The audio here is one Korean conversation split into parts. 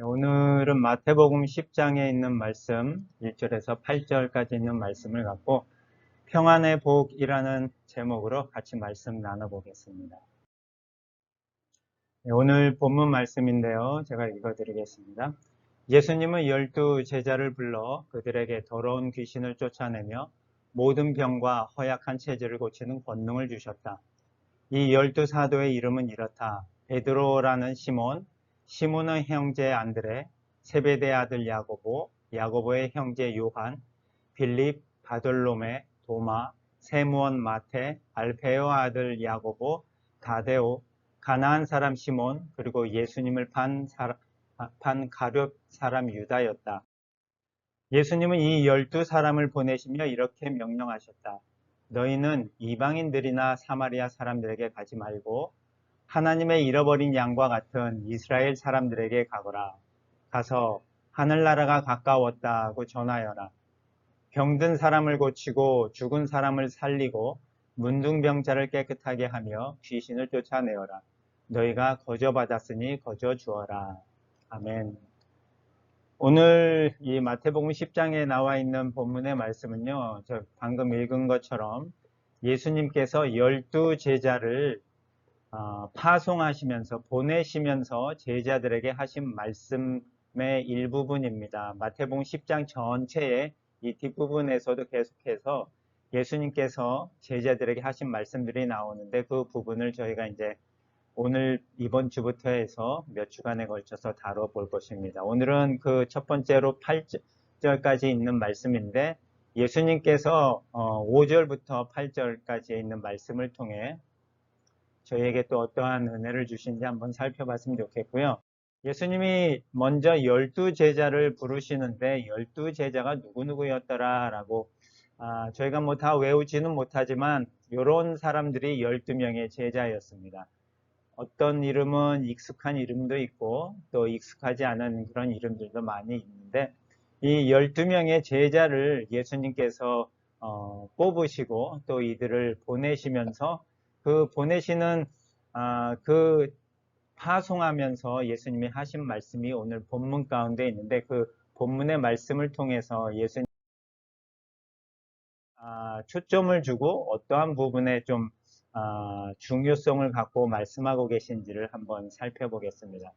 네, 오늘은 마태복음 10장에 있는 말씀 1절에서 8절까지 있는 말씀을 갖고 평안의 복이라는 제목으로 같이 말씀 나눠보겠습니다. 네, 오늘 본문 말씀인데요. 제가 읽어드리겠습니다. 예수님은 열두 제자를 불러 그들에게 더러운 귀신을 쫓아내며 모든 병과 허약한 체질을 고치는 권능을 주셨다. 이 열두 사도의 이름은 이렇다. 베드로라는 시몬, 시몬의 형제 안드레, 세베대 아들 야고보, 야고보의 형제 요한, 빌립, 바돌로메, 도마, 세무원 마테, 알페오 아들 야고보, 다데오, 가나안 사람 시몬, 그리고 예수님을 판, 사람, 판 가룟 사람 유다였다. 예수님은 이 열두 사람을 보내시며 이렇게 명령하셨다. 너희는 이방인들이나 사마리아 사람들에게 가지 말고 하나님의 잃어버린 양과 같은 이스라엘 사람들에게 가거라. 가서 하늘나라가 가까웠다고 전하여라. 병든 사람을 고치고 죽은 사람을 살리고 문둥병자를 깨끗하게 하며 귀신을 쫓아내어라. 너희가 거저 받았으니 거저 주어라. 아멘. 오늘 이 마태복음 10장에 나와 있는 본문의 말씀은요, 저 방금 읽은 것처럼 예수님께서 열두 제자를 어, 파송하시면서 보내시면서 제자들에게 하신 말씀의 일부분입니다. 마태복음 10장 전체의 이 뒷부분에서도 계속해서 예수님께서 제자들에게 하신 말씀들이 나오는데 그 부분을 저희가 이제 오늘 이번 주부터 해서 몇 주간에 걸쳐서 다뤄볼 것입니다. 오늘은 그 첫 번째로 8절까지 있는 말씀인데 예수님께서 5절부터 어, 8절까지 있는 말씀을 통해 저희에게 또 어떠한 은혜를 주신지 한번 살펴봤으면 좋겠고요. 예수님이 먼저 열두 제자를 부르시는데 열두 제자가 누구누구였더라 라고 아, 저희가 뭐 다 외우지는 못하지만 이런 사람들이 12명의 제자였습니다. 어떤 이름은 익숙한 이름도 있고 또 익숙하지 않은 그런 이름들도 많이 있는데 이 12명의 제자를 예수님께서 어, 뽑으시고 또 이들을 보내시면서 그 보내시는 아, 그 파송하면서 예수님이 하신 말씀이 오늘 본문 가운데 있는데 그 본문의 말씀을 통해서 예수님 아, 초점을 주고 어떠한 부분에 좀 아, 중요성을 갖고 말씀하고 계신지를 한번 살펴보겠습니다.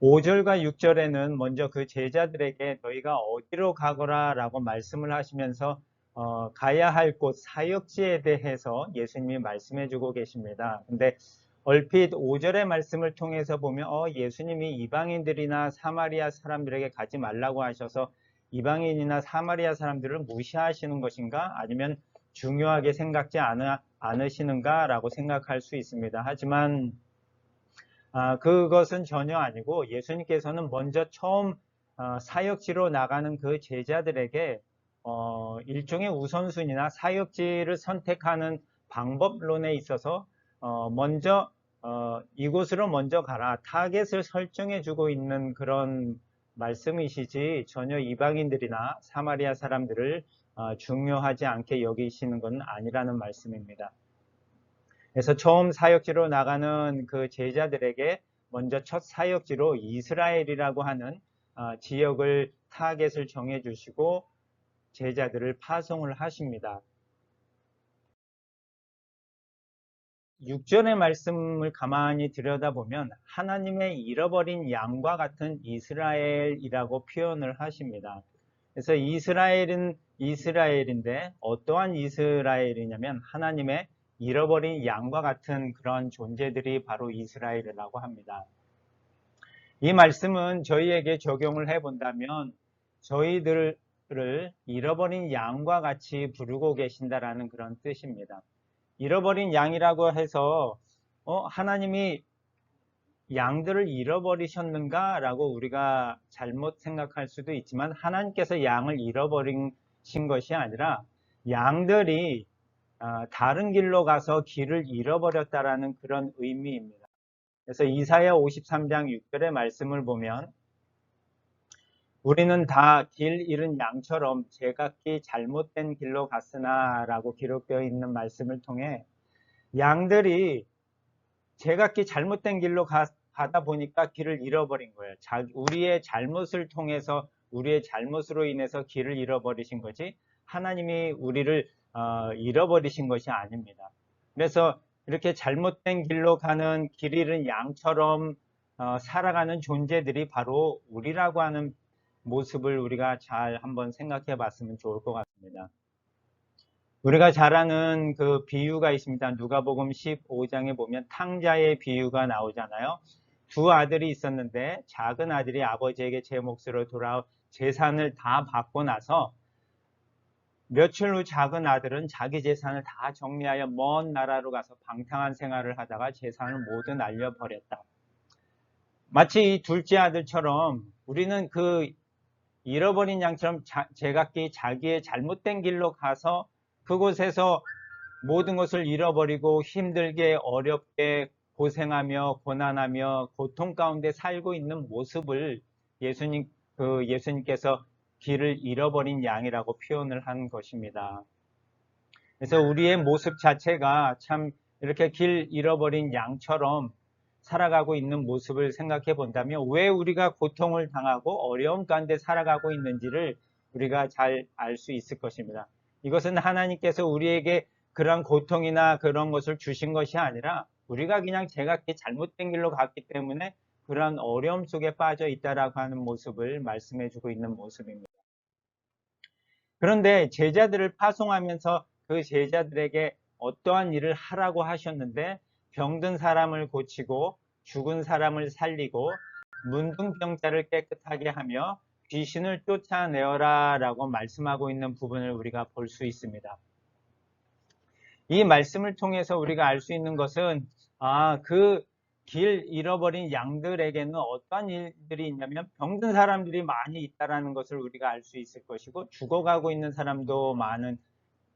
5절과 6절에는 먼저 그 제자들에게 너희가 어디로 가거라 라고 말씀을 하시면서 어, 가야 할 곳 사역지에 대해서 예수님이 말씀해 주고 계십니다. 근데 얼핏 5절의 말씀을 통해서 보면 어, 예수님이 이방인들이나 사마리아 사람들에게 가지 말라고 하셔서 이방인이나 사마리아 사람들을 무시하시는 것인가 아니면 중요하게 생각지 않으, 않으시는가 라고 생각할 수 있습니다. 하지만 아, 그것은 전혀 아니고 예수님께서는 먼저 처음 어, 사역지로 나가는 그 제자들에게 어, 일종의 우선순위나 사역지를 선택하는 방법론에 있어서 어, 먼저 어, 이곳으로 먼저 가라 타겟을 설정해 주고 있는 그런 말씀이시지 전혀 이방인들이나 사마리아 사람들을 어, 중요하지 않게 여기시는 것은 아니라는 말씀입니다. 그래서 처음 사역지로 나가는 그 제자들에게 먼저 첫 사역지로 이스라엘이라고 하는 어, 지역을 타겟을 정해 주시고 제자들을 파송을 하십니다. 6절의 말씀을 가만히 들여다보면 하나님의 잃어버린 양과 같은 이스라엘이라고 표현을 하십니다. 그래서 이스라엘은 이스라엘인데 어떠한 이스라엘이냐면 하나님의 잃어버린 양과 같은 그런 존재들이 바로 이스라엘이라고 합니다. 이 말씀은 저희에게 적용을 해 본다면 저희들 를 잃어버린 양과 같이 부르고 계신다라는 그런 뜻입니다. 잃어버린 양이라고 해서 어, 하나님이 양들을 잃어버리셨는가 라고 우리가 잘못 생각할 수도 있지만 하나님께서 양을 잃어버리신 것이 아니라 양들이 어, 다른 길로 가서 길을 잃어버렸다라는 그런 의미입니다. 그래서 이사야 53장 6절의 말씀을 보면 우리는 다 길 잃은 양처럼 제각기 잘못된 길로 갔으나 라고 기록되어 있는 말씀을 통해 양들이 제각기 잘못된 길로 가, 가다 보니까 길을 잃어버린 거예요. 자, 우리의 잘못을 통해서 우리의 잘못으로 인해서 길을 잃어버리신 거지 하나님이 우리를 어, 잃어버리신 것이 아닙니다. 그래서 이렇게 잘못된 길로 가는 길 잃은 양처럼 어, 살아가는 존재들이 바로 우리라고 하는 모습을 우리가 잘 한번 생각해 봤으면 좋을 것 같습니다. 우리가 잘 아는 그 비유가 있습니다. 누가복음 15장에 보면 탕자의 비유가 나오잖아요. 두 아들이 있었는데 작은 아들이 아버지에게 제 몫으로 돌아 재산을 다 받고 나서 며칠 후 작은 아들은 자기 재산을 다 정리하여 먼 나라로 가서 방탕한 생활을 하다가 재산을 모두 날려버렸다. 마치 이 둘째 아들처럼 우리는 그 잃어버린 양처럼 자, 제각기 자기의 잘못된 길로 가서 그곳에서 모든 것을 잃어버리고 힘들게 어렵게 고생하며 고난하며 고통 가운데 살고 있는 모습을 예수님 그 예수님께서 길을 잃어버린 양이라고 표현을 한 것입니다. 그래서 우리의 모습 자체가 참 이렇게 길 잃어버린 양처럼 살아가고 있는 모습을 생각해 본다면 왜 우리가 고통을 당하고 어려움 가운데 살아가고 있는지를 우리가 잘 알 수 있을 것입니다. 이것은 하나님께서 우리에게 그런 고통이나 그런 것을 주신 것이 아니라 우리가 그냥 제각기 잘못된 길로 갔기 때문에 그러한 어려움 속에 빠져 있다라고 하는 모습을 말씀해 주고 있는 모습입니다. 그런데 제자들을 파송하면서 그 제자들에게 어떠한 일을 하라고 하셨는데 병든 사람을 고치고 죽은 사람을 살리고 문둥병자를 깨끗하게 하며 귀신을 쫓아내어라 라고 말씀하고 있는 부분을 우리가 볼 수 있습니다. 이 말씀을 통해서 우리가 알 수 있는 것은 아, 그 길 잃어버린 양들에게는 어떠한 일들이 있냐면 병든 사람들이 많이 있다라는 것을 우리가 알 수 있을 것이고 죽어가고 있는 사람도 많은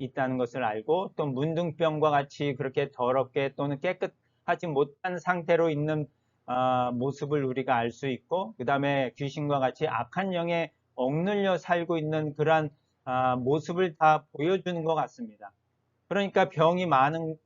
있다는 것을 알고 또 문둥병과 같이 그렇게 더럽게 또는 깨끗하지 못한 상태로 있는 어, 모습을 우리가 알 수 있고 그 다음에 귀신과 같이 악한 영에 억눌려 살고 있는 그러한 어, 모습을 다 보여주는 것 같습니다. 그러니까 병이 많은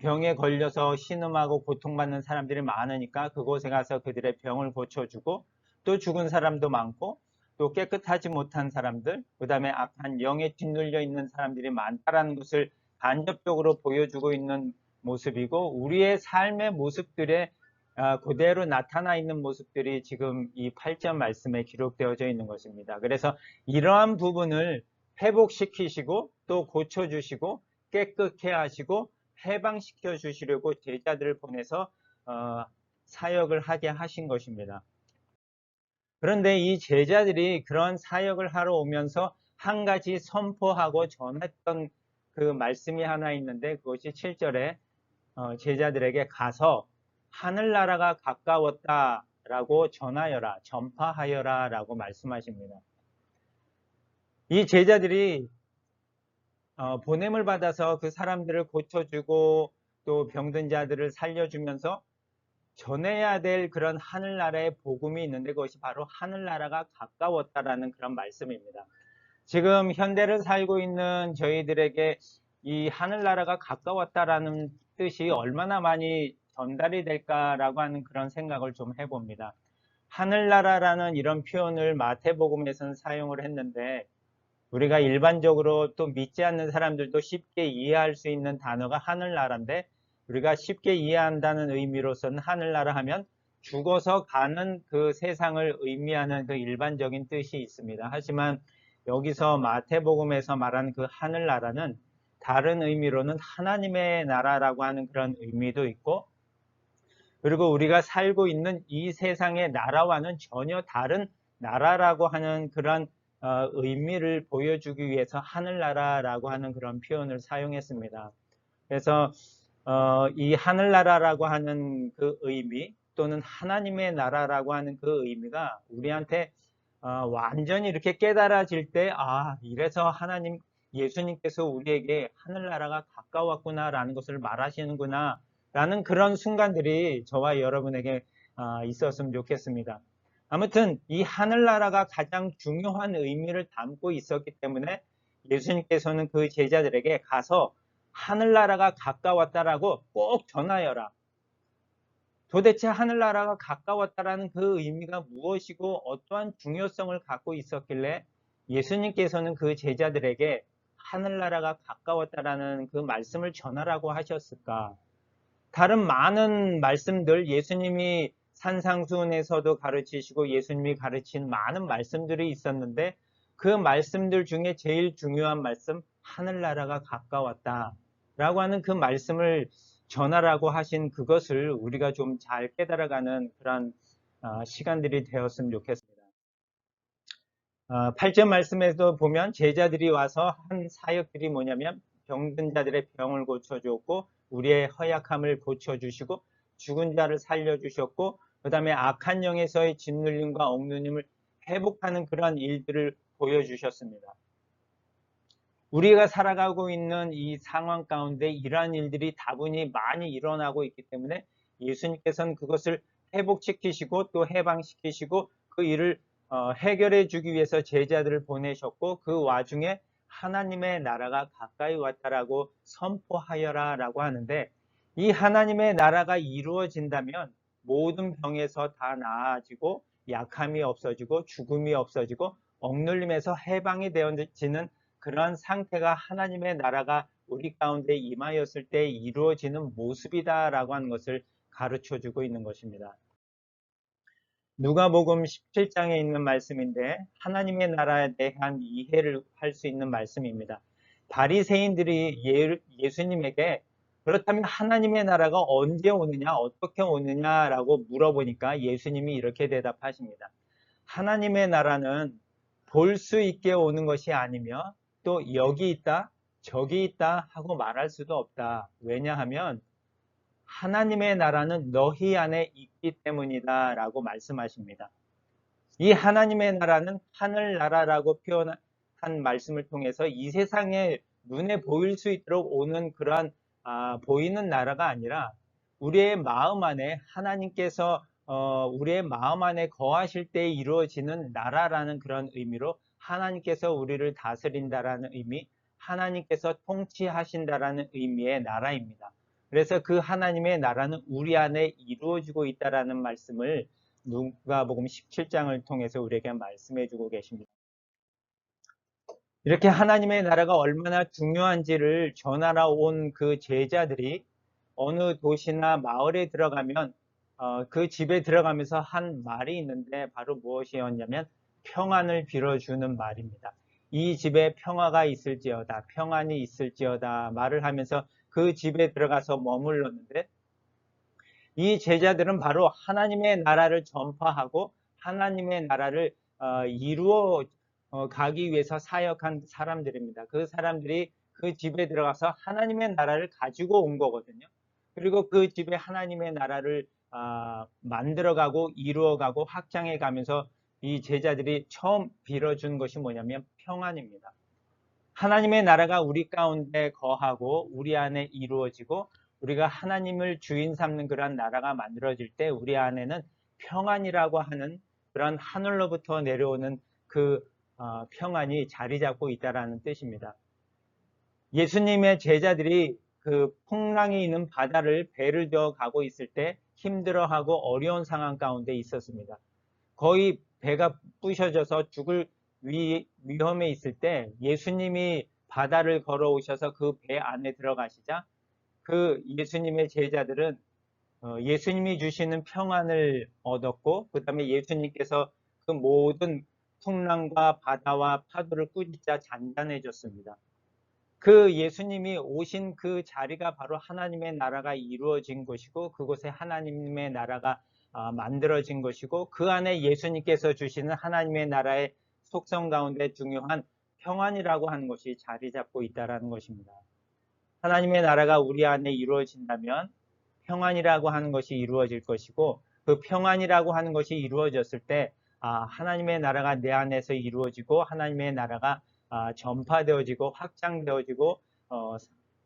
병에 걸려서 신음하고 고통받는 사람들이 많으니까 그곳에 가서 그들의 병을 고쳐주고 또 죽은 사람도 많고 또 깨끗하지 못한 사람들 그 다음에 악한 영에 짓눌려 있는 사람들이 많다라는 것을 간접적으로 보여주고 있는 모습이고 우리의 삶의 모습들에 아, 그대로 나타나 있는 모습들이 지금 이 8점 말씀에 기록되어져 있는 것입니다. 그래서 이러한 부분을 회복시키시고 또 고쳐주시고 깨끗해 하시고 해방시켜 주시려고 제자들을 보내서 어, 사역을 하게 하신 것입니다. 그런데 이 제자들이 그런 사역을 하러 오면서 한 가지 선포하고 전했던 그 말씀이 하나 있는데 그것이 7절에 어, 제자들에게 가서 하늘나라가 가까웠다 라고 전하여라, 전파하여라 라고 말씀하십니다. 이 제자들이 어, 보냄을 받아서 그 사람들을 고쳐주고 또 병든 자들을 살려주면서 전해야 될 그런 하늘나라의 복음이 있는데 그것이 바로 하늘나라가 가까웠다라는 그런 말씀입니다. 지금 현대를 살고 있는 저희들에게 이 하늘나라가 가까웠다라는 뜻이 얼마나 많이 전달이 될까라고 하는 그런 생각을 좀 해봅니다. 하늘나라라는 이런 표현을 마태복음에서는 사용을 했는데 우리가 일반적으로 또 믿지 않는 사람들도 쉽게 이해할 수 있는 단어가 하늘나라인데 우리가 쉽게 이해한다는 의미로서는 하늘나라 하면 죽어서 가는 그 세상을 의미하는 그 일반적인 뜻이 있습니다. 하지만 여기서 마태복음에서 말하는 그 하늘나라는 다른 의미로는 하나님의 나라라고 하는 그런 의미도 있고 그리고 우리가 살고 있는 이 세상의 나라와는 전혀 다른 나라라고 하는 그런 어, 의미를 보여주기 위해서 하늘나라라고 하는 그런 표현을 사용했습니다. 그래서 어, 이 하늘나라라고 하는 그 의미 또는 하나님의 나라라고 하는 그 의미가 우리한테 어, 완전히 이렇게 깨달아질 때, 아, 이래서 하나님, 예수님께서 우리에게 하늘나라가 가까웠구나라는 것을 말하시는구나 라는 그런 순간들이 저와 여러분에게 아, 있었으면 좋겠습니다. 아무튼 이 하늘나라가 가장 중요한 의미를 담고 있었기 때문에 예수님께서는 그 제자들에게 가서 하늘나라가 가까웠다라고 꼭 전하여라. 도대체 하늘나라가 가까웠다라는 그 의미가 무엇이고 어떠한 중요성을 갖고 있었길래 예수님께서는 그 제자들에게 하늘나라가 가까웠다라는 그 말씀을 전하라고 하셨을까? 다른 많은 말씀들 예수님이 산상수훈에서도 가르치시고 예수님이 가르친 많은 말씀들이 있었는데 그 말씀들 중에 제일 중요한 말씀 하늘나라가 가까웠다 라고 하는 그 말씀을 전하라고 하신 그것을 우리가 좀 잘 깨달아가는 그런 어, 시간들이 되었으면 좋겠습니다. 8절 말씀에도 보면 제자들이 와서 한 사역들이 뭐냐면 병든 자들의 병을 고쳐주었고 우리의 허약함을 고쳐주시고 죽은 자를 살려주셨고 그 다음에 악한 영에서의 짓눌림과 억눌림을 회복하는 그러한 일들을 보여주셨습니다. 우리가 살아가고 있는 이 상황 가운데 이러한 일들이 다분히 많이 일어나고 있기 때문에 예수님께서는 그것을 회복시키시고 또 해방시키시고 그 일을 어, 해결해 주기 위해서 제자들을 보내셨고 그 와중에 하나님의 나라가 가까이 왔다라고 선포하여라 라고 하는데 이 하나님의 나라가 이루어진다면 모든 병에서 다 나아지고 약함이 없어지고 죽음이 없어지고 억눌림에서 해방이 되어지는 그러한 상태가 하나님의 나라가 우리 가운데 임하였을 때 이루어지는 모습이다라고 하는 것을 가르쳐 주고 있는 것입니다. 누가복음 17장에 있는 말씀인데 하나님의 나라에 대한 이해를 할 수 있는 말씀입니다. 바리새인들이 예, 수님에게 그렇다면 하나님의 나라가 언제 오느냐, 어떻게 오느냐라고 물어보니까 예수님이 이렇게 대답하십니다. 하나님의 나라는 볼 수 있게 오는 것이 아니며 또 여기 있다, 저기 있다 하고 말할 수도 없다. 왜냐하면 하나님의 나라는 너희 안에 있기 때문이다 라고 말씀하십니다. 이 하나님의 나라는 하늘나라라고 표현한 말씀을 통해서 이 세상에 눈에 보일 수 있도록 오는 그러한 아, 보이는 나라가 아니라 우리의 마음 안에 하나님께서 어, 우리의 마음 안에 거하실 때 이루어지는 나라라는 그런 의미로 하나님께서 우리를 다스린다라는 의미, 하나님께서 통치하신다라는 의미의 나라입니다. 그래서 그 하나님의 나라는 우리 안에 이루어지고 있다라는 말씀을 누가복음 17장을 통해서 우리에게 말씀해 주고 계십니다. 이렇게 하나님의 나라가 얼마나 중요한지를 전하러 온 그 제자들이 어느 도시나 마을에 들어가면 어, 그 집에 들어가면서 한 말이 있는데 바로 무엇이었냐면 평안을 빌어주는 말입니다. 이 집에 평화가 있을지어다, 평안이 있을지어다 말을 하면서 그 집에 들어가서 머물렀는데 이 제자들은 바로 하나님의 나라를 전파하고 하나님의 나라를 어, 이루어 어, 가기 위해서 사역한 사람들입니다. 그 사람들이 그 집에 들어가서 하나님의 나라를 가지고 온 거거든요. 그리고 그 집에 하나님의 나라를 아, 만들어가고 이루어가고 확장해 가면서 이 제자들이 처음 빌어준 것이 뭐냐면 평안입니다. 하나님의 나라가 우리 가운데 거하고 우리 안에 이루어지고 우리가 하나님을 주인 삼는 그러한 나라가 만들어질 때 우리 안에는 평안이라고 하는 그런 하늘로부터 내려오는 그 어, 평안이 자리 잡고 있다라는 뜻입니다. 예수님의 제자들이 그 풍랑이 있는 바다를 배를 되어 가고 있을 때 힘들어하고 어려운 상황 가운데 있었습니다. 거의 배가 부셔져서 죽을 위, 위험에 있을 때 예수님이 바다를 걸어오셔서 그 배 안에 들어가시자 그 예수님의 제자들은 어, 예수님이 주시는 평안을 얻었고 그 다음에 예수님께서 그 모든 풍랑과 바다와 파도를 꾸짖자 잔잔해졌습니다. 그 예수님이 오신 그 자리가 바로 하나님의 나라가 이루어진 것이고 그곳에 하나님의 나라가 아, 만들어진 것이고 그 안에 예수님께서 주시는 하나님의 나라의 속성 가운데 중요한 평안이라고 하는 것이 자리 잡고 있다는 것입니다. 하나님의 나라가 우리 안에 이루어진다면 평안이라고 하는 것이 이루어질 것이고 그 평안이라고 하는 것이 이루어졌을 때 아, 하나님의 나라가 내 안에서 이루어지고 하나님의 나라가 아, 전파되어지고 확장되어지고 어,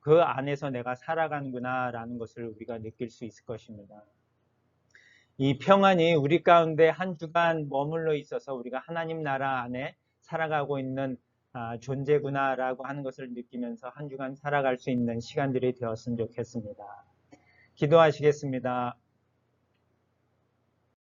그 안에서 내가 살아가는구나 라는 것을 우리가 느낄 수 있을 것입니다. 이 평안이 우리 가운데 한 주간 머물러 있어서 우리가 하나님 나라 안에 살아가고 있는 아, 존재구나라고 하는 것을 느끼면서 한 주간 살아갈 수 있는 시간들이 되었으면 좋겠습니다. 기도하시겠습니다.